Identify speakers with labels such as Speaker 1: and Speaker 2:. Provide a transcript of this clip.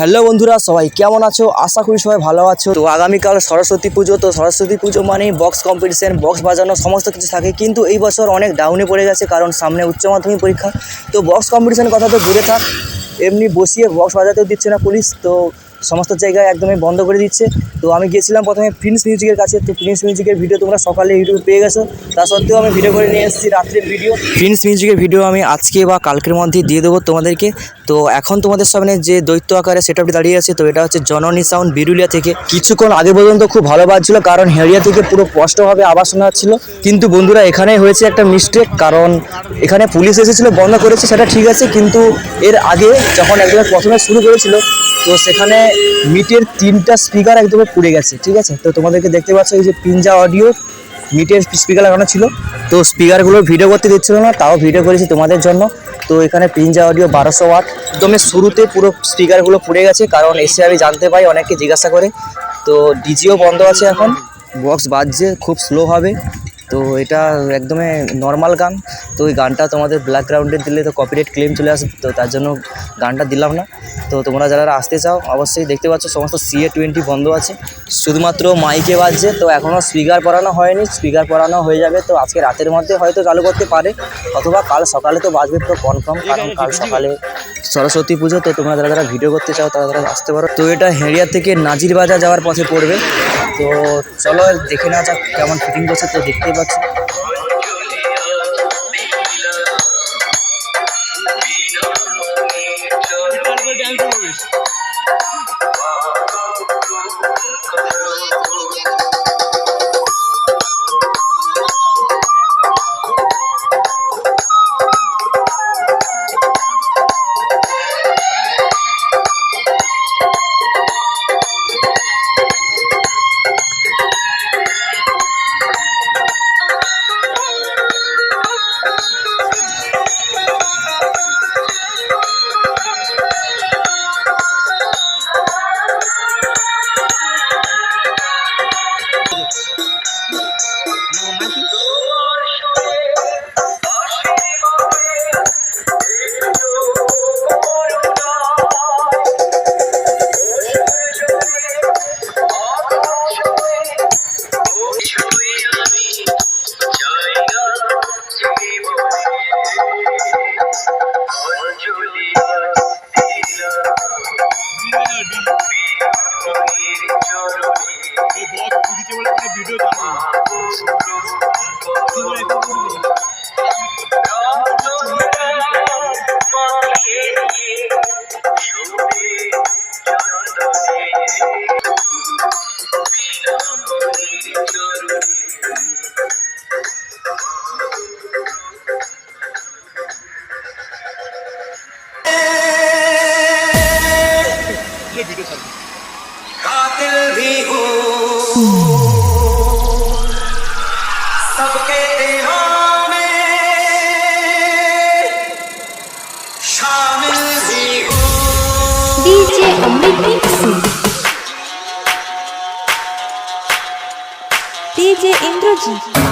Speaker 1: Hello বন্ধুরা, সবাই কেমন আছো? আশা করি সবাই ভালো আছো। তো আগামীকাল সরস্বতী পুজো, তো সরস্বতী পুজো মানেই বক্স কম্পিটিশন বক্স বাজানো, সমস্ত কিছু থাকে। কিন্তু এই বছর অনেক ডাউনে পড়ে গেছে, কারণ সামনে উচ্চ মাধ্যমিক পরীক্ষা। তো বক্স কম্পিটিশনের কথা তো দূরে থাক, এমনি বসিয়ে বক্স বাজাতেও দিচ্ছে না পুলিশ। তো সমস্ত জায়গায় একদমই বন্ধ করে দিচ্ছে। তো আমি গিয়েছিলাম প্রথমে প্রিন্স মিউজিকের কাছে। তো প্রিন্স মিউজিকের ভিডিও তোমরা সকালে ইউটিউবে পেয়ে গেছো। তা সত্ত্বেও আমি ভিডিও করে নিয়ে এসেছি রাত্রের ভিডিও প্রিন্স মিউজিকের ভিডিও আমি আজকে বা কালকের মধ্যেই দিয়ে দেবো তোমাদেরকে। তো এখন তোমাদের সামনে যে দৈত্য আকারে সেটআপটি দাঁড়িয়ে আছে, তো এটা হচ্ছে জননী সাউন্ড বিরুলিয়া থেকে। কিছুক্ষণ আগে পর্যন্ত খুব ভালো বাজছিল, কারণ হেরিয়া থেকে পুরো স্পষ্টভাবে আওয়াজ শোনা যাচ্ছিল। কিন্তু বন্ধুরা এখানে হয়েছে একটা মিস্টেক কারণ এখানে পুলিশ এসেছিল, বন্ধ করেছে, সেটা ঠিক আছে। কিন্তু এর আগে যখন একদম প্রথমে শুরু করেছিল তো সেখানে মিটের তিনটা স্পিকার একদমই পুড়ে গেছে, ঠিক আছে? তো তোমাদেরকে দেখতে পাচ্ছ এই যে পিঞ্জা অডিও মিটের স্পিকার লাগানো ছিল। তো স্পিকারগুলো ভিডিও করতে দিচ্ছিল না, তাও ভিডিও করেছি তোমাদের জন্য। তো এখানে পিঞ্জা অডিও বারোশো ওয়াট একদমই শুরুতে পুরো স্পিকারগুলো পুড়ে গেছে, কারণ এসে আমি জানতে পাই অনেকে জিজ্ঞাসা করে। তো ডিজিও বন্ধ আছে এখন। বক্স বাজছে, খুব স্লো হবে। তো এটা একদমই নর্মাল গান। তো ওই গানটা তোমাদের ব্যাকগ্রাউন্ডে দিলে তো কপিরাইট ক্লেম চলে আসবে তো তার জন্য গানটা দিলাম না। তো তোমরা যারা আসতে চাও অবশ্যই দেখতে পাচ্ছ সমস্ত সিএ টোয়েন্টি বন্ধ আছে। শুধুমাত্র মাইকে বাজছে তো এখনও স্পিকার পরানো হয়নি স্পিকার পরানো হয়ে যাবে তো আজকে রাতের মধ্যে হয়তো চালু করতে পারে অথবা কাল সকালে তো বাজবে তো কনফার্ম কারণ কাল সকালে সরস্বতী পুজো তো তোমরা যারা যারা ভিডিও করতে চাও তারা তারা আসতে পারো। তো এটা হেরিয়া থেকে নাজির বাজার যাওয়ার পথে পড়বে। তো চলো দেখে নেওয়া যাক কেমন ফিটিং করছে তো দেখতেই পাচ্ছ।
Speaker 2: Thank you. कातिल भी हो
Speaker 3: Androgyne.